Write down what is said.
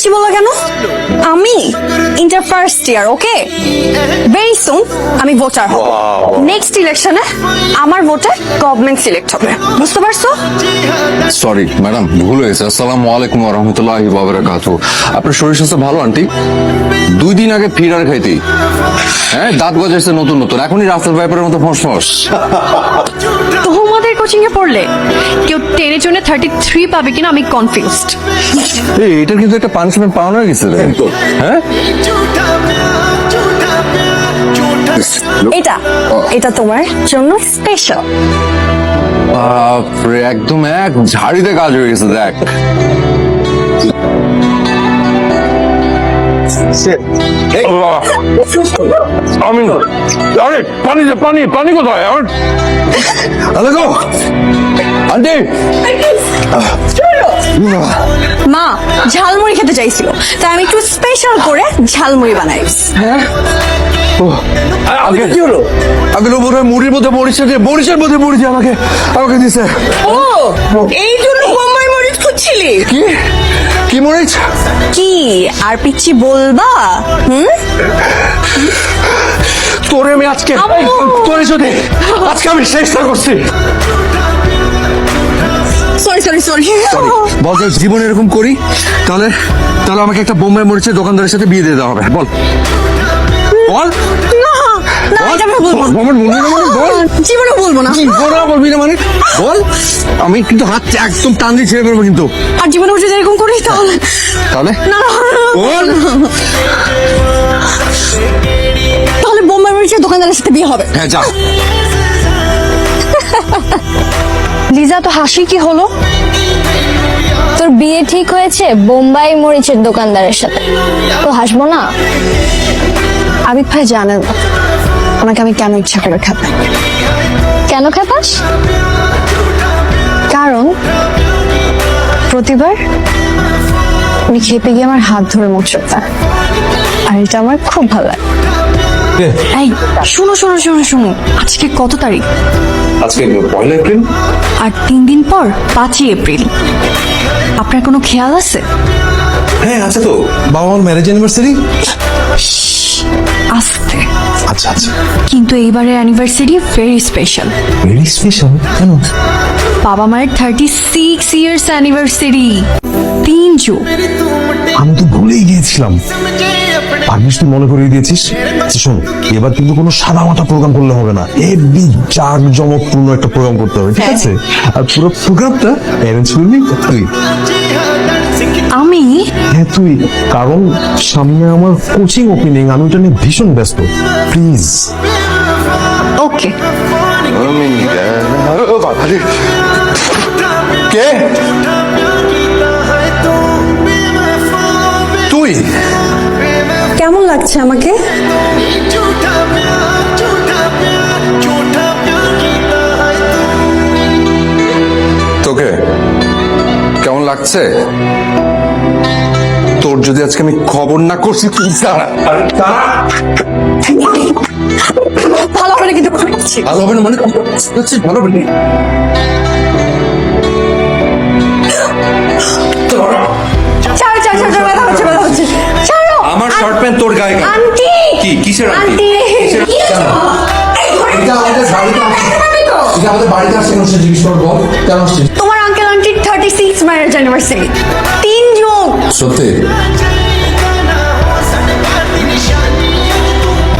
পিচ্ছি বলা কেন? আমি? Inter first year okay very আমি ভোটার হব। নেক্সট ইলেকশনে আমার ভোটে গভর্নমেন্ট সিলেক্ট হবে। বুঝতে পারছ? সরি ম্যাডাম ভুল হয়েছে। আসসালামু আলাইকুম রহমতুল্লাহি বাবরাকাত আপনার শরীর স্বাস্থ্য ভালো আন্টি? দুই দিন আগে ফিরার খাইতি। হ্যাঁ দাঁত গজাইছে নতুন নতুন। এখনই রাস্তার ব্যাপারের মতো ফস ফস তোমাদের কোচিং এ পড়লে কেউ টেনের জন্য থার্টি থ্রি পাবে কিনা আমি কনফিউজড এই এটার কিন্তু একটা পানিশমেন্ট পাওয়া হয়ে গেছে রে। হ্যাঁ? এটা এটা তোমার জন্য স্পেশাল বাপরে একদম এক ঝাড়িতে কাজ হয়ে গেছে দেখ। আমি আরে পানি পানি পানি কোথায়? আরে। গো। আন্টি। মা ঝালমুড়ি খেতে চাইছিল তাই আমি একটু স্পেশাল করে ঝালমুড়ি বানাই। আগে কি হলো? আগে লো বোধহয় মুড়ির মধ্যে মরিচে দিয়ে মরিচের মধ্যে মরিচে আমাকে আমাকে দিছে। ও এই জন্য বোম্বাই মরিচ খুঁজছিলি? কি? কি মরিচ? কি? আর পিচ্ছি বলবা? হুম? তোরে আমি আজকে তোরে যদি আজকে আমি চেষ্টা করছি। সরি সরি সরি বল জীবনে এরকম করি তাহলে তাহলে আমাকে একটা বোম্বাই মরিচের দোকানদারের সাথে বিয়ে দিয়ে দেওয়া হবে। বল। বল। না না এটা আমি বলব না। আমার মনে মানে বল। জীবনে বলব না। কি বল বলবি না মানে? বল। আমি কিন্তু হাত একদম টান দিয়ে ছেড়ে ফেলব কিন্তু। আর জীবনে উঠে এরকম করি তাহলে তাহলে? না না, না, বল। তাহলে বোম্বাই মরিচের দোকানদারের সাথে বিয়ে হবে। হ্যাঁ যা। লিজা তো হাসি কি হলো? তোর বিয়ে ঠিক হয়েছে? বোম্বাই মরিচের দোকানদারের সাথে। তো হাসবো না? আবিক ভাই জানেন ওনাকে আমি কেন ইচ্ছা করে খাবে কেন খেপাস কারণ প্রতিবার উনি খেপে গিয়ে আমার হাত ধরে মোচড় দেয় আর এটা আমার খুব ভালো লাগে। এই শুনো শুনো শুনো শুনো। আজকে কত তারিখ? আজকে পয়লা এপ্রিল। আর তিন দিন পর পাঁচই এপ্রিল। আপনার কোনো খেয়াল আছে? হ্যাঁ আছে তো। বাবা মার ম্যারেজ অ্যানিভার্সারি আসতে আচ্ছা আচ্ছা। কিন্তু এইবারের anniversary very special very special কেন? বাবা মায়ের থার্টি সিক্স ইয়ার্স অ্যানিভার্সারি তিন যুগ। আমি তো ভুলেই গিয়েছিলাম। পারমিশ তুই মনে করিয়ে দিয়েছিস? আচ্ছা শোন এবার কিন্তু কোনো সাদা মাটা প্রোগ্রাম করলে হবে না। হেভি জাগ জমকপূর্ণ একটা প্রোগ্রাম করতে হবে ঠিক আছে? আর পুরো প্রোগ্রামটা অ্যারেঞ্জ করবি তুই আমি? হ্যাঁ তুই। কারণ সামনে আমার কোচিং ওপেনিং আমি ওটা নিয়ে ভীষণ ব্যস্ত। প্লিজ ওকে কে? তুই? কেমন লাগছে আমাকে? লাগছে তোর যদি আজকে আমি খবর না করছি তুই দাঁড়া ভালো হবে না কিন্তু ভালো হবে না মানে ভালো হবে না আমার শর্ট প্যান্ট তোর গায়ে আন্টি কি কিসের আন্টি এটা আমাদের বাড়িতে আসছে এটা আমাদের বাড়িতে আসছে কেন সে জিজ্ঞেস করব বল কেন আসছিস তোমার সিক্স ম্যারেজ অ্যানিভার্সারি তিন যুগ সত্যি